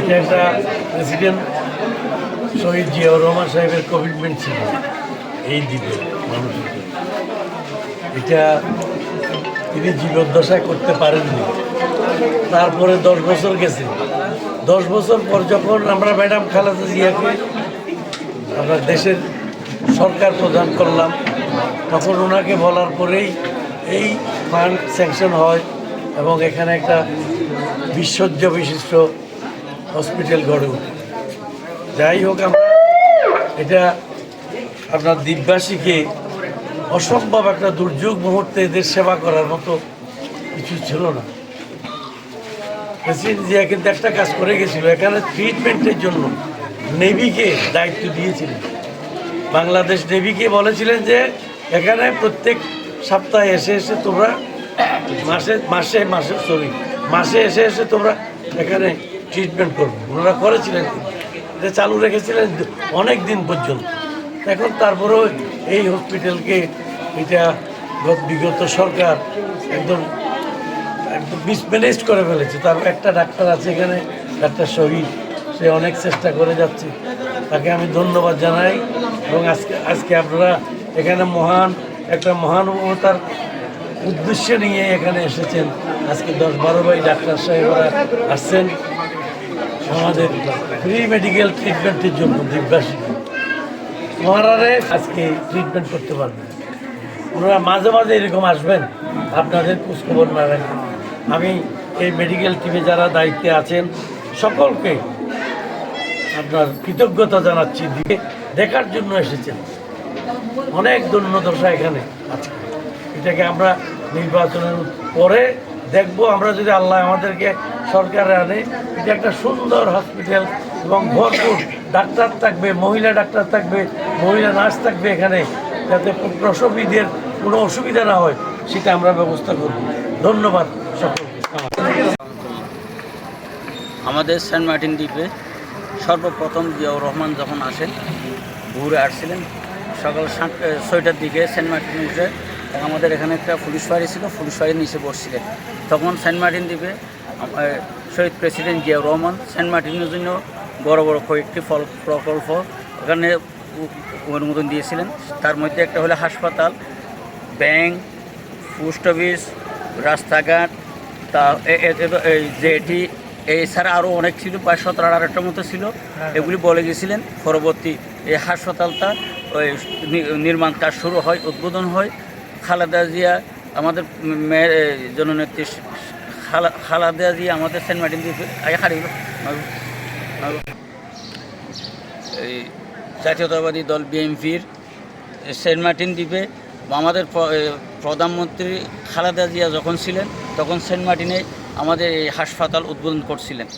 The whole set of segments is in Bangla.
এটা একটা প্রেসিডেন্ট শহীদ জিয়াউর রহমান সাহেবের কমিটমেন্ট ছিল এই দ্বীপে মানুষের এটা তিনি জীবদ্দশায় করতে পারেননি। তারপরে দশ বছর গেছে। দশ বছর পর যখন আমরা ম্যাডাম খালেদা জিয়াকে আমরা দেশের সরকার প্রদান করলাম, তখন ওনাকে বলার পরেই এই ফান্ড স্যাংশন হয় এবং এখানে একটা বিশ্বজ্য বিশিষ্ট হসপিটাল গড়ে ওঠে যাই হোক আমরা এটা আপনার দ্বীপবাসীকে অসম্ভব একটা দুর্যোগ মুহূর্তে এদের সেবা করার মতো কিছু ছিল না। প্রেসিডেন্ট জিয়া কিন্তু একটা কাজ করে গেছিল, এখানে ট্রিটমেন্টের জন্য নেভিকে দায়িত্ব দিয়েছিলেন। বাংলাদেশ নেভিকে বলেছিলেন যে, এখানে প্রত্যেক সপ্তাহে এসে এসে তোমরা মাসে মাসে মাসে সরি মাসে এসে এসে তোমরা এখানে ট্রিটমেন্ট করবে। ওনারা করেছিলেন এটা চালু রেখেছিলেন অনেক দিন পর্যন্ত। এখন তারপরেও এই হসপিটালকে এটা গত- বিগত সরকার একদম একদম মিসম্যানেজ করে ফেলেছে। তার একটা ডাক্তার আছে এখানে, ডাক্তার শহীদ। সে অনেক চেষ্টা করে যাচ্ছে। তাকে আমি ধন্যবাদ জানাই এবং আজকে আজকে আপনারা এখানে মহান, একটা মহানুভবতার উদ্দেশ্য নিয়ে এখানে এসেছেন। আজকে দশ বারো ভাই ডাক্তার সাহেবরা আসছেন। আমাদের ফ্রি মেডিকেল ট্রিটমেন্টের জন্য দিব্যাসী। মহারারে আজকে ট্রিটমেন্ট করতে পারবেন। ওনারা মাঝে মাঝে এরকম আসবেন, আপনাদের খোঁজখবর না রাখবেন আমি এই মেডিকেল টিমে যারা দায়িত্বে আছেন, সকলকে আপনার কৃতজ্ঞতা জানাচ্ছি দিয়ে দেখার জন্য এসেছেন। অনেক দৈন্যদশা এখানে আছে। এটাকে আমরা নির্বাচনের পরে দেখব। আমরা যদি আল্লাহ আমাদেরকে সরকারে আনে। এটা একটা সুন্দর হসপিটাল এবং ভরপুর ডাক্তার থাকবে, মহিলা ডাক্তার থাকবে, মহিলা নার্স থাকবে এখানে, যাতে প্রসবীদের কোনো অসুবিধা না হয়, সেটা আমরা ব্যবস্থা করব। ধন্যবাদ আমাদের সেন্ট মার্টিন দ্বীপে সর্বপ্রথম জিয়াউর রহমান যখন আসেন ঘুরে আসছিলেন, সকাল সাত ছয়টার দিকে সেন্ট মার্টিন আমাদের এখানে একটা পুলিশ ফাঁড়ি ছিল পুলিশ ফাঁড়ির নিচে বসছিলেন। তখন সেন্ট মার্টিন দ্বীপে শহীদ প্রেসিডেন্ট জিয়াউর রহমান সেন্ট মার্টিনের জন্য বড় বড় কয়েকটি ফল প্রকল্প এখানে অনুমোদন দিয়েছিলেন। তার মধ্যে একটা হলো হাসপাতাল ব্যাংক পোস্ট অফিস রাস্তাঘাট তা জেটি এছাড়া আরও অনেক ছিল প্রায় সতেরো আঠারোটার মতো ছিল। এগুলি বলে গেছিলেন। পরবর্তী এই হাসপাতালটা ওই নির্মাণ কাজ শুরু হয় উদ্বোধন হয়। খালেদা জিয়া, আমাদের মেয়ের জননেত্রী খালেদা জিয়া আমাদের সেন্ট মার্টিন আগে হারিয়ে এই জাতীয়তাবাদী দল বিএনপির সেন্ট মার্টিন দ্বীপে আমাদের প্রধানমন্ত্রী খালেদা জিয়া যখন ছিলেন, তখন সেন্ট মার্টিনে আমাদের এই হাসপাতাল উদ্বোধন করছিলেন।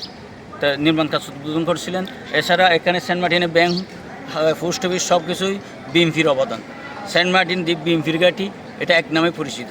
নির্মাণ কাজ উদ্বোধন করছিলেন। এছাড়া এখানে সেন্ট মার্টিনে ব্যাংক পোস্ট অফিস সব কিছুই বিএমপির অবদান। সেন্ট মার্টিন দ্বীপ বিএমপির ঘাটি এটা এক নামে পরিচিত।